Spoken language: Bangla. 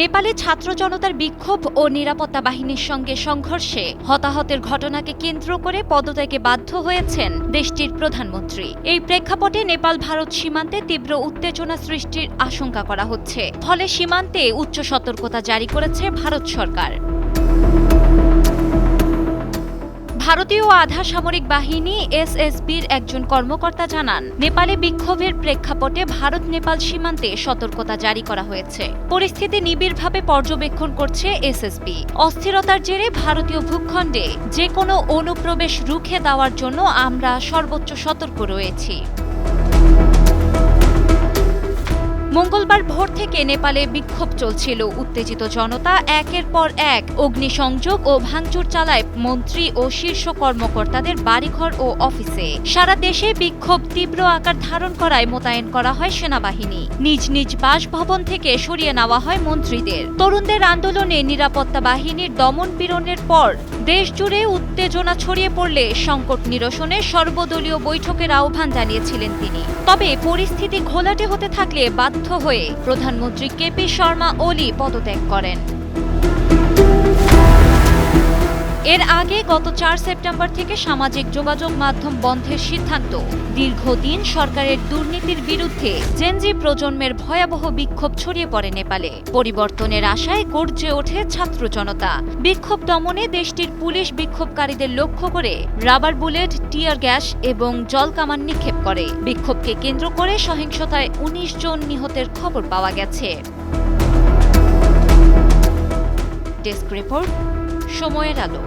নেপালে ছাত্র জনতার বিক্ষোভ ও নিরাপত্তা বাহিনীর সঙ্গে সংঘর্ষে হতাহতের ঘটনাকে কেন্দ্র করে পদত্যাগে বাধ্য হয়েছেন দেশটির প্রধানমন্ত্রী। এই প্রেক্ষাপটে নেপাল ভারত সীমান্তে তীব্র উত্তেজনা সৃষ্টির আশঙ্কা করা হচ্ছে। ফলে সীমান্তে উচ্চ সতর্কতা জারি করেছে ভারত সরকার। ভারতীয় আধা সামরিক বাহিনী এসএসবির একজন কর্মকর্তা জানান, নেপালে বিক্ষোভের প্রেক্ষাপটে ভারত নেপাল সীমান্তে সতর্কতা জারি করা হয়েছে। পরিস্থিতি নিবিড়ভাবে পর্যবেক্ষণ করছে এসএসবি। অস্থিরতার জেরে ভারতীয় ভূখণ্ডে যে কোনো অনুপ্রবেশ রুখে দেওয়ার জন্য আমরা সর্বোচ্চ সতর্ক রয়েছি। মঙ্গলবার ভোর থেকে নেপালে বিক্ষোভ চলছিল। উত্তেজিত জনতা একের পর এক অগ্নিসংযোগ ও ভাঙচুর চালায় মন্ত্রী ও শীর্ষ কর্মকর্তাদের বাড়িঘর ও অফিসে। সারা দেশে বিক্ষোভ তীব্র আকার ধারণ করায় মোতায়েন করা হয় সেনাবাহিনী। নিজ নিজ বাসভবন থেকে সরিয়ে নেওয়া হয় মন্ত্রীদের। তরুণদের আন্দোলনে নিরাপত্তা বাহিনীর দমন পীড়নের পর দেশ জুড়ে উত্তেজনা ছড়িয়ে পড়লে সংকট নিরসনে সর্বদলীয় বৈঠকের আহ্বান জানিয়েছিলেন তিনি। তবে পরিস্থিতি ঘোলাটে হতে থাকলে বাধ্য হয়ে প্রধানমন্ত্রী কেপি শর্মা ওলি পদত্যাগ করেন। এর আগে গত চার সেপ্টেম্বর থেকে সামাজিক যোগাযোগ মাধ্যম বন্ধের সিদ্ধান্ত। দীর্ঘদিন সরকারের দুর্নীতির বিরুদ্ধে জেনজি প্রজন্মের ভয়াবহ বিক্ষোভ ছড়িয়ে পড়ে নেপালে। পরিবর্তনের আশায় গর্জে ওঠে ছাত্র জনতা। বিক্ষোভ দমনে দেশটির পুলিশ বিক্ষোভকারীদের লক্ষ্য করে রাবার বুলেট, টিয়ার গ্যাস এবং জলকামান নিক্ষেপ করে। বিক্ষোভকে কেন্দ্র করে সহিংসতায় উনিশ জন নিহতের খবর পাওয়া গেছে। ডেস্ক রিপোর্ট, সময়ের আলো।